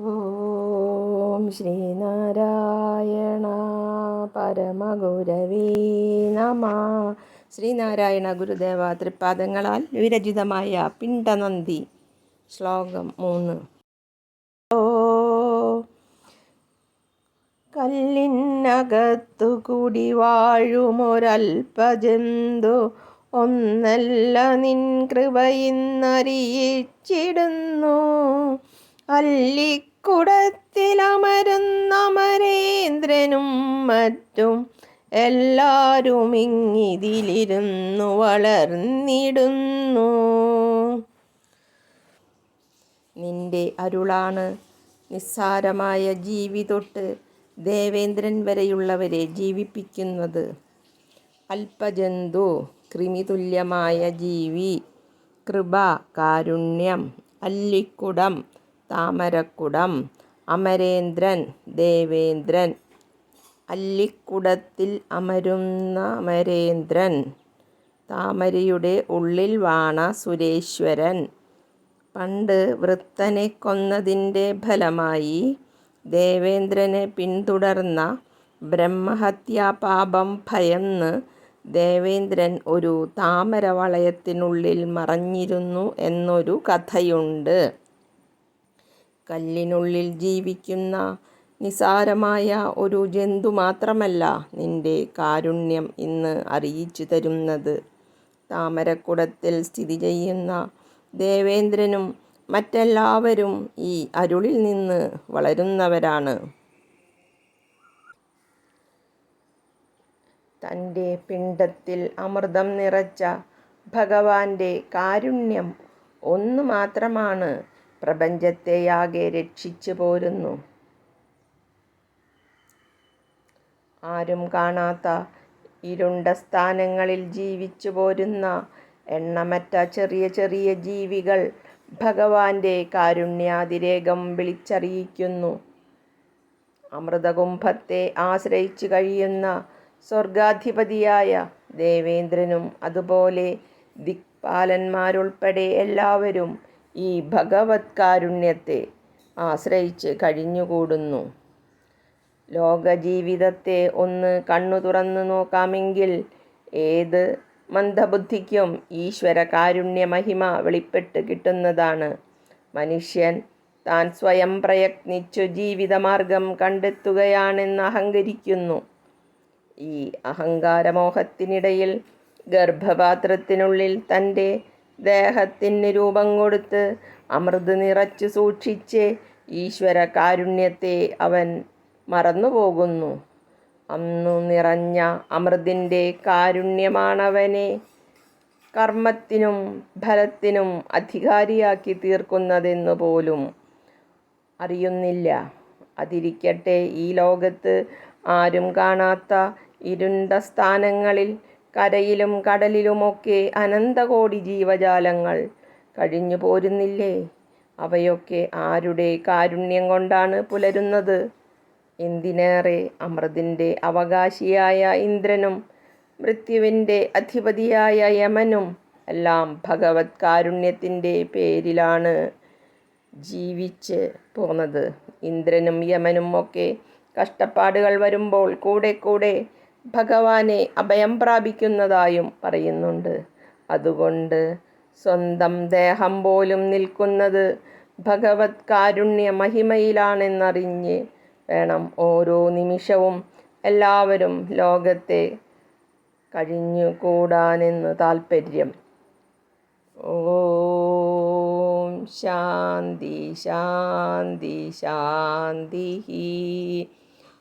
ഓം ശ്രീനാരായണ പരമഗുരവീ നമ. ശ്രീനാരായണ ഗുരുദേവ തൃപ്പാദങ്ങളാൽ വിരചിതമായ പിണ്ടനന്ദി ശ്ലോകം മൂന്ന്. ഓ കല്ലിനകത്തു കൂടി വാഴുമൊരൽപജന്തു ഒന്നല്ല നിൻ കൃപയിന്നറിയിച്ചിടുന്നു. അല്ലിക്കുടത്തിലമരുന്നമരേന്ദ്രനും മറ്റും എല്ലാരും ഇങ്ങിതിലിരുന്നു വളർന്നിടുന്നു. നിന്റെ അരുളാണ് നിസ്സാരമായ ജീവി തൊട്ട് ദേവേന്ദ്രൻ വരെയുള്ളവരെ ജീവിപ്പിക്കുന്നത്. അല്പജന്തു കൃമിതുല്യമായ ജീവി കൃപ കാരുണ്യം അല്ലിക്കുടം താമരക്കുടം. അമരേന്ദ്രൻ ദേവേന്ദ്രൻ. അല്ലിക്കുടത്തിൽ അമരുന്ന അമരേന്ദ്രൻ. താമരയുടെ ഉള്ളിൽ വാണ സുരേശ്വരൻ. പണ്ട് വൃത്തനെ കൊന്നതിന്റെ ഫലമായി ദേവേന്ദ്രനെ പിന്തുടർന്ന ബ്രഹ്മഹത്യാപാപം ഭയന്ന് ദേവേന്ദ്രൻ ഒരു താമരവളയത്തിനുള്ളിൽ മറഞ്ഞിരുന്നു എന്നൊരു കഥയുണ്ട്. കല്ലിനുള്ളിൽ ജീവിക്കുന്ന നിസാരമായ ഒരു ജന്തു മാത്രമല്ല നിന്റെ കാരുണ്യം ഇന്ന് അറിയിച്ചു തരുന്നത്. താമരക്കുടത്തിൽ സ്ഥിതി ചെയ്യുന്ന ദേവേന്ദ്രനും മറ്റെല്ലാവരും ഈ അരുളിൽ നിന്ന് വളരുന്നവരാണ്. തന്റെ പിണ്ടത്തിൽ അമൃതം നിറച്ച ഭഗവാന്റെ കാരുണ്യം ഒന്നു മാത്രമാണ് പ്രപഞ്ചത്തെയാകെ രക്ഷിച്ചു പോരുന്നു. ആരും കാണാത്ത ഇരുണ്ട സ്ഥാനങ്ങളിൽ ജീവിച്ചു പോരുന്ന എണ്ണമറ്റ ചെറിയ ചെറിയ ജീവികൾ ഭഗവാന്റെ കാരുണ്യാതിരേകം വിളിച്ചറിയിക്കുന്നു. അമൃതകുംഭത്തെ ആശ്രയിച്ചു കഴിയുന്ന സ്വർഗാധിപതിയായ ദേവേന്ദ്രനും അതുപോലെ ദിക്പാലന്മാരുൾപ്പെടെ എല്ലാവരും ഈ ഭഗവത് കാരുണ്യത്തെ ആശ്രയിച്ച് കഴിഞ്ഞുകൂടുന്നു. ലോകജീവിതത്തെ ഒന്ന് കണ്ണു തുറന്നു നോക്കാമെങ്കിൽ ഏത് മന്ദബുദ്ധിക്കും ഈശ്വര കാരുണ്യ മഹിമ വെളിപ്പെട്ട് കിട്ടുന്നതാണ്. മനുഷ്യൻ താൻ സ്വയം പ്രയത്നിച്ചു ജീവിതമാർഗം കണ്ടെത്തുകയാണെന്ന് അഹങ്കരിക്കുന്നു. ഈ അഹങ്കാരമോഹത്തിനിടയിൽ ഗർഭപാത്രത്തിനുള്ളിൽ തന്റെ ദേഹത്തിന് രൂപം കൊടുത്ത് അമൃത് നിറച്ചു സൂക്ഷിച്ച് ഈശ്വര കാരുണ്യത്തെ അവൻ മറന്നുപോകുന്നു. അന്നു നിറഞ്ഞ അമൃതിന്റെ കാരുണ്യമാണവനെ കർമ്മത്തിനും ഫലത്തിനും അധികാരിയാക്കി തീർക്കുന്നതെന്നു പോലും അറിയുന്നില്ല. അതിരിക്കട്ടെ ഈ ലോകത്ത് ആരും കാണാത്ത ഇരുണ്ട സ്ഥാനങ്ങളിൽ കരയിലും കടലിലുമൊക്കെ അനന്തകോടി ജീവജാലങ്ങൾ കഴിഞ്ഞു പോരുന്നില്ലേ? അവയൊക്കെ ആരുടെ കാരുണ്യം കൊണ്ടാണ് പുലരുന്നത്? എന്തിനേറെ അമൃതിന്റെ അവകാശിയായ ഇന്ദ്രനും മൃത്യുവിന്റെ അധിപതിയായ യമനും എല്ലാം ഭഗവത് കാരുണ്യത്തിന്റെ പേരിലാണ് ജീവിച്ച് പോന്നത്. ഇന്ദ്രനും യമനും ഒക്കെ കഷ്ടപ്പാടുകൾ വരുമ്പോൾ കൂടെ കൂടെ ഭഗവാനെ അഭയം പ്രാപിക്കുന്നതായും പറയുന്നുണ്ട്. അതുകൊണ്ട് സ്വന്തം ദേഹം പോലും നിൽക്കുന്നത് ഭഗവത് കാരുണ്യ മഹിമയിലാണെന്നറിഞ്ഞ് വേണം ഓരോ നിമിഷവും എല്ലാവരും ലോകത്തെ കഴിഞ്ഞുകൂടാനെന്ന് താൽപ്പര്യം ഓം ശാന്തി ശാന്തി ശാന്തി